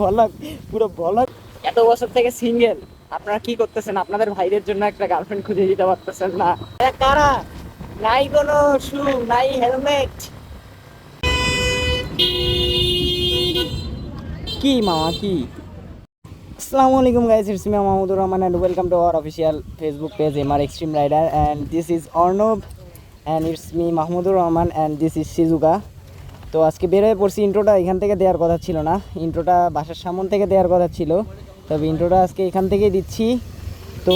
বলক পুরো বলক এত বছর থেকে সিঙ্গেল আপনারা কি করতেছেন? আপনাদের ভাইদের জন্য একটা গার্লফ্রেন্ড খুঁজে দিতে পারতেছেন না। কারা? নাই কোনো শু নাই হেলমেট কি মামা কি? আসসালামু আলাইকুম guys it's me Mahmudur Rahman and welcome to our official Facebook page MR extreme rider and this is Arnob and it's me Mahmudur Rahman and this is Shizuka তো আজকে বের হয়ে পড়ছি ইন্ট্রোটা এখান থেকে দেওয়ার কথা ছিল না। ইন্ট্রোটা বাসার সামন থেকে দেওয়ার কথা ছিল। তবে ইন্ট্রোটা আজকে এখান থেকেই দিচ্ছি। তো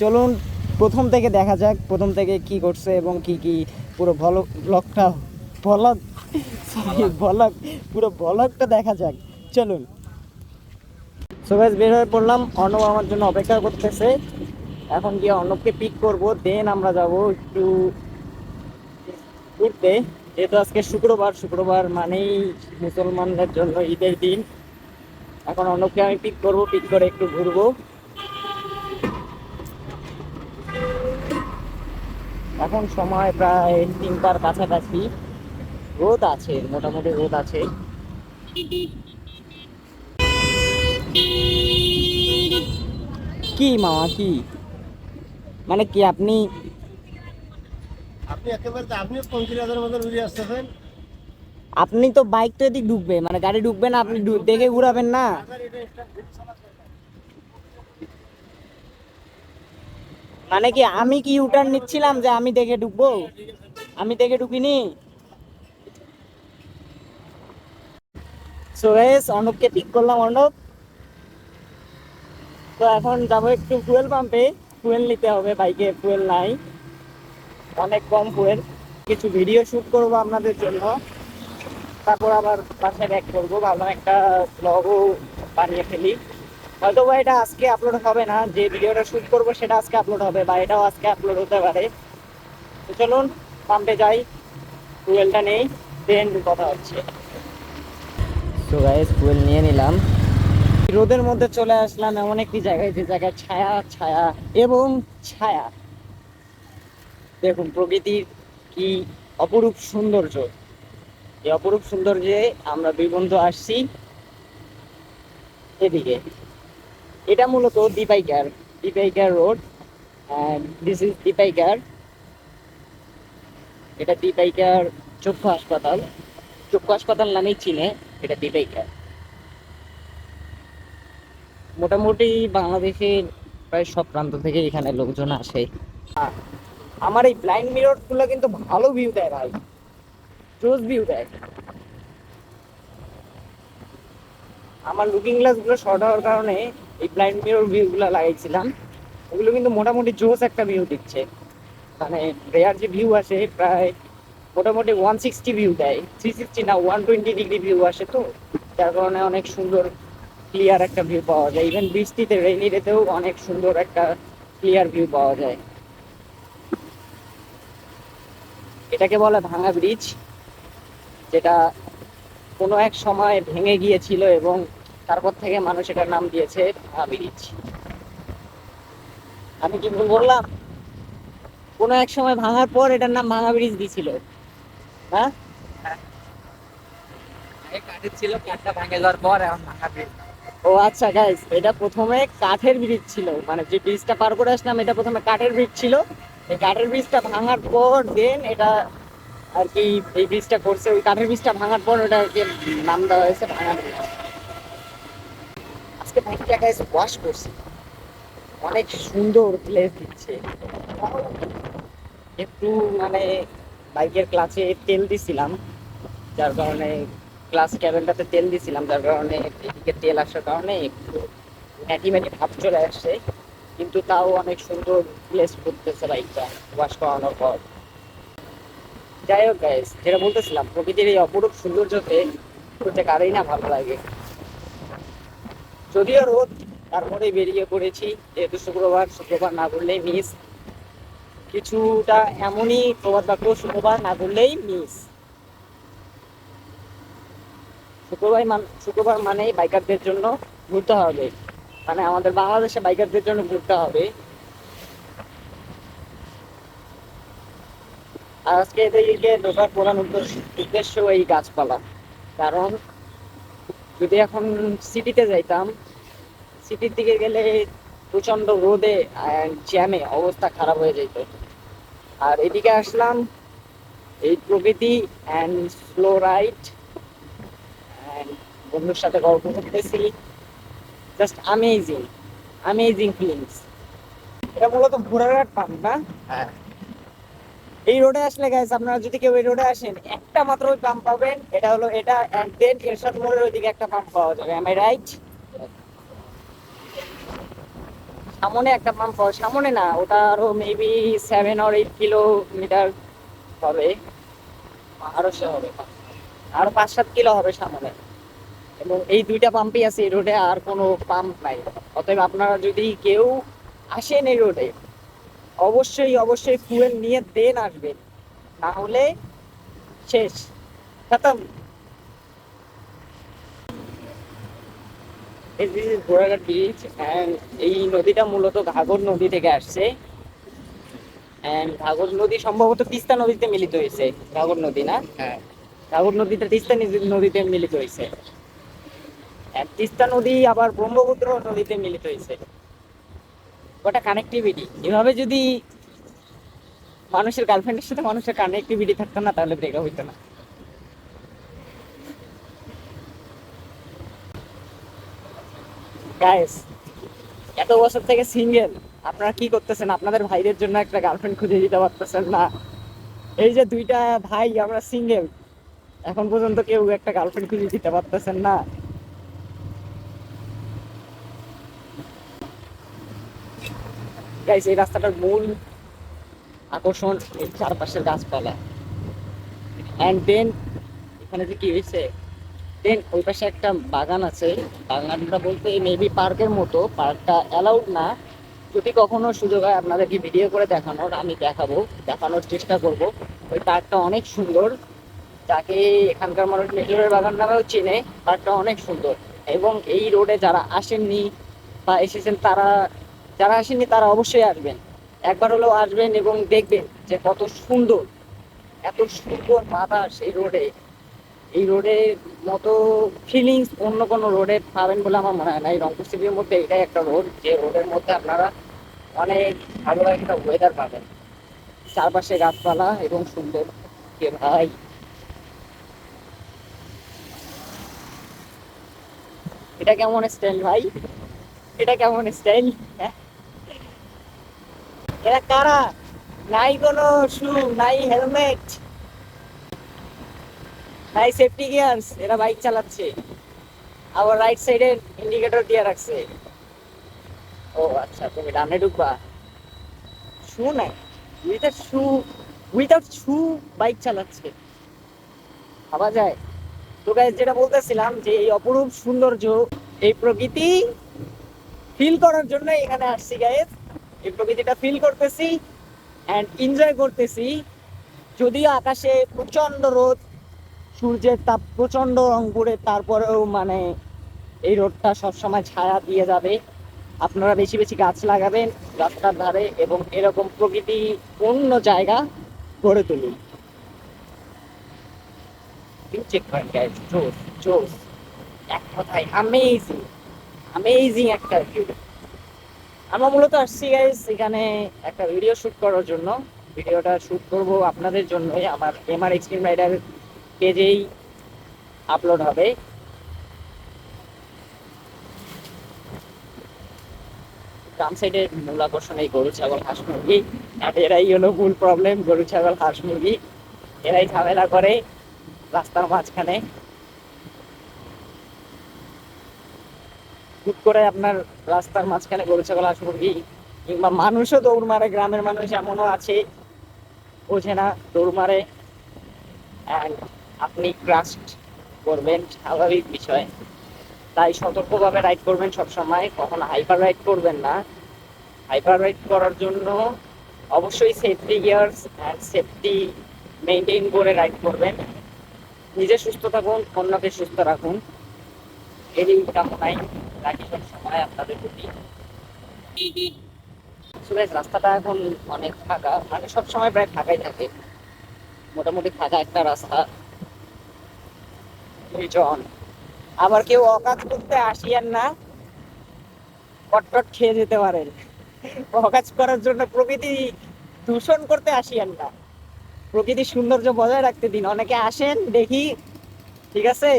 চলুন, প্রথম থেকে দেখা যাক, প্রথম থেকে কি করছে এবং কি কি পুরো ভলক ব্লকটা ভলক সরি পুরো ভলকটা দেখা যাক। চলুন। সো গাইস বের হয়ে পড়লাম। অর্ণব আমার জন্য অপেক্ষা করতেছে। এখন গিয়ে অর্ণবকে পিক করব দেন আমরা যাব একটু ঘুরতে। যেহেতু আজকে শুক্রবার শুক্রবার মানেই মুসলমানদের জন্য ঈদের দিন। এখন অর্ণবকে আমি পিক করব পিক করে একটু ঘুরবো। এখন সময় প্রায় তিনটার কাছাকাছি। রোদ আছে, মোটামুটি রোদ আছে। কি মামা, কি? মানে কি আপনি আপনি তো বাইক তো এদিক ঢুকবে মানে গাড়ি ঢুকবে না আপনি দেখে ঘুরাবেন না। মানে কি, আমি কি ইউটার্ন নিচ্ছিলাম যে আমি দেখে ঢুকবো? আমি দেখে ঢুকিনি? সো গাইস অর্ণবকে পিক করলাম, অর্ণব। তো এখন যাব একটু ফুয়েল পাম্পে ফুয়েল নিতে হবে, বাইকে ফুয়েল নাই। অনেক কম ফুয়েল কিছু ভিডিও শুট করব আপনাদের জন্য। তারপর আবার বাসায় ব্যাক করব। ভাবলাম একটা ব্লগও বানিয়ে ফেলি। হয়তো বা এটা আজকে আপলোড হবে না। যে ভিডিওটা শুট করব সেটা আজকে আপলোড হবে বা এটাও আজকে আপলোড হতে পারে। তো চলুন পাম্পে যাই। ফুয়েলটা নেই দেন কথা হচ্ছে। সো গাইস ফুয়েল নিয়ে নিলাম। রোদের মধ্যে চলে আসলাম এমন একটি জায়গায়, যে জায়গায় ছায়া ছায়া এবং ছায়া। দেখুন, প্রকৃতির কি অপরূপ সৌন্দর্য। এই অপরূপ সৌন্দর্যে আমরা দুই বন্ধু আসছি এদিকে। এটা মূলত Dipaikar Dipaikar road this is Dipaikar এটা দীপাইকার চক্ষু হাসপাতাল। চক্ষু হাসপাতাল নামেই চিনে, এটা দীপাইকার মোটামুটি বাংলাদেশের প্রায় সব প্রান্ত থেকে এখানে লোকজন আসে। আমার এই ব্লাইন্ড মিররগুলো কিন্তু ভালো ভিউ দেয় ভাই। জোস ভিউ দেয়। আমার লুকিং গ্লাসগুলো শর্ট হওয়ার কারণে এই ব্লাইন্ড মিরর ভিউ গুলো লাগাইছিলাম। ওগুলো কিন্তু মোটামুটি জোস একটা ভিউ দিচ্ছে। মানে রেয়ার যে ভিউ আসে, প্রায় মোটামুটি ওয়ান সিক্সটি ভিউ দেয়। থ্রি সিক্সটি না ওয়ান টোয়েন্টি ডিগ্রি ভিউ আসে তো। যার কারণে অনেক সুন্দর ক্লিয়ার একটা ভিউ পাওয়া যায়। ইভেন বৃষ্টিতে রেইনি রেতেও অনেক সুন্দর একটা ক্লিয়ার ভিউ পাওয়া যায়। এটাকে বলে ভাঙা ব্রিজ যেটা কোনো এক সময় ভেঙে গিয়েছিল এবং তারপর থেকে মানুষ এটার নাম দিয়েছে ভাঙা ব্রিজ আমি কি ভুল বললাম? কোনো এক সময় ভাঙার পর এটার নাম ভাঙা ব্রিজ দিছিল। হ্যাঁ? কাঠের ছিল কাঠটা ভেঙে যাওয়ার পর এখন ভাঙা ব্রিজ ও আচ্ছা গাইস এটা প্রথমে কাঠের ব্রিজ ছিল। মানে যে ব্রিজটা পার করে আসলাম এটা প্রথমে কাঠের ব্রিজ ছিল। এই কাঠের ব্রিজটা ভাঙার পর দেন এটা আর কি এই ব্রিজটা করছে, ওই কাঠের ব্রিজটা ভাঙার পর ওটা আর কি নাম দেওয়া হয়েছে ভাঙার ব্রিজ আজকে বাইকটা গাইস ওয়াশ করছে। অনেক সুন্দর প্লেস দিচ্ছে। একটু মানে বাইকের ক্লাচে তেল দিছিলাম, যার কারণে ক্লাস ক্যাবেনটাতে তেল দিছিলাম, যার কারণে এদিকে তেল আসার কারণে একটু ম্যাটি ম্যাটি ভাব চলে আসছে। কিন্তু তাও অনেক সুন্দর প্লেস করতেছে বাইকটা ওয়াশ করানোর পর। যাই হোক গাইস যেটা বলতেছিলাম, প্রকৃতির এই অপরূপ সৌন্দর্যতে ঘুরতে কারই না ভালো লাগে। যদিও রোদ তারপরে বেরিয়ে পড়েছি, যেহেতু শুক্রবার শুক্রবার না করলেই মিস কিছুটা এমনই প্রবাদ বাক্য শুক্রবার না করলেই মিস শুক্রবার শুক্রবার মানেই বাইকারদের জন্য ঘুরতে হবে। মানে আমাদের বাংলাদেশে বাইকারদের জন্য ঘুরতে হবে। আজকে এদিকে ঢোকার প্রধান উদ্দেশ্য এই গাছপালা। কারণ যদি এখন সিটিতে যাইতাম, সিটির দিকে গেলে প্রচণ্ড রোদে জ্যামে অবস্থা খারাপ হয়ে যেত। আর এদিকে আসলাম, এই প্রকৃতি অ্যান্ড স্লো রাইড বন্ধুর সাথে গল্প করতেছি। জাস্ট আমেজিং আমেজিং ফিলিংস এটা মূলত ঘোড়াঘাট পাম্প না? হ্যাঁ। এই রোডে আসলে গাইস আপনারা যদি কেউ এই রোডে আসেন একটা মাত্র ওই পাম্প পাবেন। এটা হলো এটা এন্ড দেন এরশাদ মোড়ের ওইদিকে একটা পাম্প পাওয়া যাবে। আই রাইট সামনে একটা পাম্প পাওয়া সামনে না ওটা আরও maybe seven or eight kilometre হবে। আরও সে হবে। আরও পাঁচ সাত কিলো হবে সামনে। এবং এই দুইটা পাম্পই আছে এই রোডে আর কোনো পাম্প নাই। অতএব আপনারা যদি কেউ আসেন এই রোডে অবশ্যই অবশ্যই ফুয়েল নিয়ে দেন আসবেন। না হলে শেষ। খতম। ঘোড়াঘাট অ্যান্ড এই নদীটা মূলত ঘাগর নদী থেকে আসছে। অ্যান্ড ঘাগর নদী সম্ভবত তিস্তা নদীতে মিলিত হয়েছে। ঘাগর নদী না? হ্যাঁ। ঘাগর নদীটা তিস্তা নদীতে মিলিত হয়েছে। তিস্তা নদী, আবার ব্রহ্মপুত্র নদীতে মিলিত হয়েছে। ওটা কানেক্টিভিটি এভাবে যদি মানুষের গার্লফ্রেন্ডের সাথে মানুষের কানেক্টিভিটি থাকতো না, তাহলে ব্রেকআপ হইতো না। গাইস এত বছর থেকে সিঙ্গেল আপনারা কি করতেছেন? আপনাদের ভাইদের জন্য একটা গার্লফ্রেন্ড খুঁজে দিতে পারতেছেন না। এই যে দুইটা ভাই, আমরা সিঙ্গেল এখন পর্যন্ত কেউ একটা গার্লফ্রেন্ড খুঁজে দিতে পারতেছেন না। গাইস এই রাস্তাটার মূল আকর্ষণ এর চারপাশের গাছপালা। অ্যান্ড দেন এখানে যে কি হয়েছে? দেন ওই পাশে একটা বাগান আছে। বাগানটা বলতে মেবি পার্কের মতো। পার্কটা অ্যালাউড না। যদি কখনো সুযোগ হয়, আপনাদেরকে ভিডিও করে দেখানোর, আমি দেখাবো। দেখানোর চেষ্টা করব। ওই পার্কটা অনেক সুন্দর। যাকে এখানকার মানুষ মেজরের বাগান নামেও চেনে, পার্কটা অনেক সুন্দর। এবং এই রোডে যারা আসেননি বা এসেছেন, তারা যারা আসেনি তারা অবশ্যই আসবেন। একবার হলেও আসবেন এবং দেখবেন যে কত সুন্দর, এত সুন্দর বাতাস এই রোডে। এই রোডের মতো ফিলিংস অন্য কোনো রোডে পাবেন বলে আমার মনে হয় না। এই রংপুর সিটির মধ্যে এটাই একটা রোড যে রোডের মধ্যে আপনারা অনেক ভালো একটা ওয়েদার পাবেন। চারপাশে গাছপালা এবং সুন্দর। কে ভাই? এটা কেমন স্টাইল ভাই? এটা কেমন স্টাইল এরা কারা? নাই কোনো শু নাই হেলমেট নাই সেফটি গিয়ার্স এরা বাইক চালাচ্ছে। আবার রাইট সাইডের ইন্ডিকেটর দিয়ে রাখছে। ও আচ্ছা তুমি ডানে ঢুকবা। শু নাই। Without shoe without shoe bike চালাচ্ছে। ভাবা যায়। তো গাইজ যেটা বলতেছিলাম যে এই অপরূপ সৌন্দর্য, এই প্রকৃতি ফিল করার জন্য এখানে আসছি গাইজ এই প্রকৃতিটা ফিল করতেছি অ্যান্ড এনজয় করতেছি। যদিও আকাশে প্রচণ্ড রোদ, সূর্যের তাপ প্রচণ্ড রংপুরে তারপরেও মানে এই রোদটা সবসময় ছায়া দিয়ে যাবে। আপনারা বেশি বেশি গাছ লাগাবেন রাস্তার ধারে এবং এরকম প্রকৃতি অন্য জায়গা গড়ে তুলুন। এক কথায় আমেজিং আমেজিং একটা ভিউ আমরা মূলত আসছি গাইজ এখানে একটা ভিডিও শুট করার জন্য। ভিডিওটা শুট করব আপনাদের জন্যই। আমার এমআর এক্সট্রিম রাইডার পেজেই আপলোড হবে। গ্রাম সাইডের মূল আকর্ষণ এই গরু, ছাগল, হাঁস, মুরগি। আর এরাই হলো মূল প্রবলেম গরু, ছাগল, হাঁস, মুরগি। এরাই ঝামেলা করে রাস্তার মাঝখানে। হুট করে আপনার রাস্তার মাঝখানে গরু ছাগল হাঁস মুরগি কিংবা মানুষও দৌড় মারে, গ্রামের মানুষ এমনও আছে, বোঝে না, দৌড় মারে। And আপনি ট্রাস্ট করবেন, স্বাভাবিক বিষয়। তাই সতর্কভাবে রাইড করবেন সব সময় কখনো হাইপার রাইড করবেন না। হাইপার রাইড করার জন্য অবশ্যই safety gears and safety maintain করে রাইড করবেন। নিজে সুস্থ থাকুন, অন্যকে সুস্থ রাখুন। এরই কামনাই রাখি সব সময় আপনাদের প্রতি। রাস্তাটা এখন অনেক ফাঁকা। মানে সব সময় প্রায় ফাঁকাই থাকে। মোটামুটি ফাঁকা একটা রাস্তা। দুইজন। আবার কেউ অকাজ করতে আসিয়েন না। কটকট খেয়ে যেতে পারেন। অকাজ করার জন্য প্রকৃতি দূষণ করতে আসিয়েন না। প্রকৃতির সৌন্দর্য বজায় রাখতে দিন। অনেকে আসেন, দেখি। ঠিক আছে?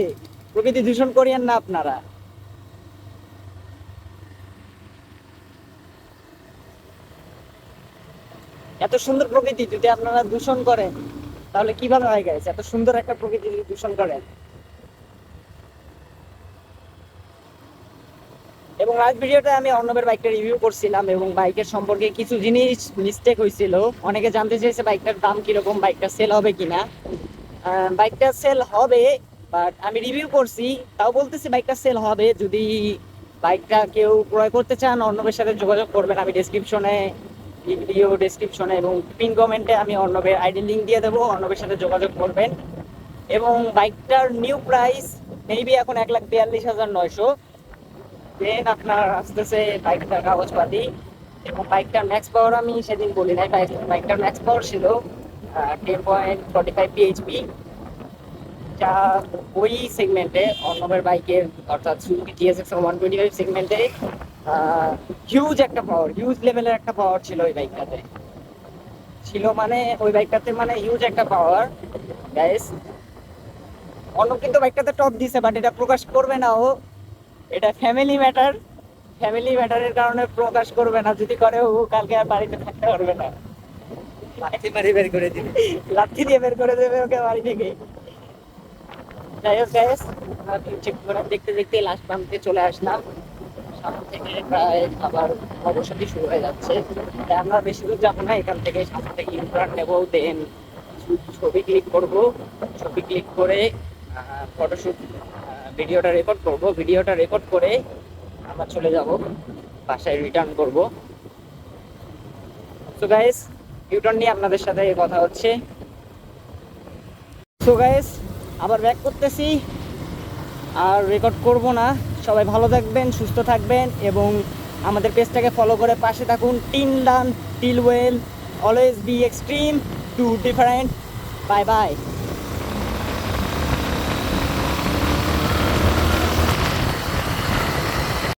প্রকৃতি দূষণ করিয়েন না আপনারা। এত সুন্দর প্রকৃতি যদি আপনারা দূষণ করেন, তাহলে কীভাবে হয় গেছে এত সুন্দর একটা প্রকৃতি যদি দূষণ করেন। এবং লাস্ট ভিডিওতে আমি অর্ণবের বাইকটা রিভিউ করছিলাম এবং বাইকের সম্পর্কে কিছু জিনিস মিস্টেক হয়েছিল। অনেকে জানতে চাইছে বাইকটার দাম কীরকম বাইকটা সেল হবে কিনা। বাইকটা সেল হবে বাট আমি রিভিউ করছি, তাও বলতেছি বাইকটা সেল হবে, যদি বাইকটা কেউ ক্রয় করতে চান, অর্ণবের সাথে যোগাযোগ করবেন, আমি ডেসক্রিপশনে ভিডিও ডেসক্রিপশনে এবং পিন কমেন্টে আমি অর্ণবের আইডি লিঙ্ক দিয়ে দেবো, অর্ণবের সাথে যোগাযোগ করবেন। এবং বাইকটার নিউ প্রাইস মেবি এখন এক লাখ বিয়াল্লিশ হাজার নয়শো। দেন আপনার আসতেছে বাইকটার কাগজপাতি। এবং বাইকটার ম্যাক্স পাওয়ার আমি সেদিন বলি নাই বাইক- বাইকটার ম্যাক্স পাওয়ার ছিল ten point forty five PHP যা ওই সেগমেন্টে অর্ণবের বাইকের অর্থাৎ Suzuki TSX one twenty five সেগমেন্টে হিউজ একটা পাওয়ার হিউজ লেভেলের একটা পাওয়ার ছিল ওই বাইকটাতে ছিল মানে ওই বাইকটাতে মানে হিউজ একটা পাওয়ার গাইস অন্য কিন্তু বাইকটাতে টপ দিছে বাট এটা প্রকাশ করবে না ও। এটা ফ্যামিলি ম্যাটার ফ্যামিলি ম্যাটারের কারণে প্রকাশ করবে না। যদি করে ও কালকে আর বাড়িতে থাকতে পারবে না। লাঠি মারি বের করে দিবি। লাঠি দিয়ে বের করে দেবে ওকে বাড়ি থেকে। যাই হোক গ্যাস করে দেখতে দেখতে লাস্ট প্রান্তে চলে আসলাম। সামনে থেকে প্রায় আবার অবসাদই শুরু হয়ে যাচ্ছে। আমরা বেশি দূর যাব না, এখান থেকে সামনে থেকে ইউটার্ন নেব দেন ছবি ক্লিক করব। ছবি ক্লিক করে ফটোশুট ভিডিওটা রেকর্ড করব। ভিডিওটা রেকর্ড করে আমরা চলে যাব। বাসায় রিটার্ন করব। সো গাইস ইউটার্ন নিয়ে আপনাদের সাথে কথা হচ্ছে। সো গাইস আবার ব্যাক করতেছি। আর রেকর্ড করব না। সবাই ভালো থাকবেন, সুস্থ থাকবেন এবং আমাদের পেজটাকে ফলো করে পাশে থাকুন। Till then, till well always be extreme to different bye bye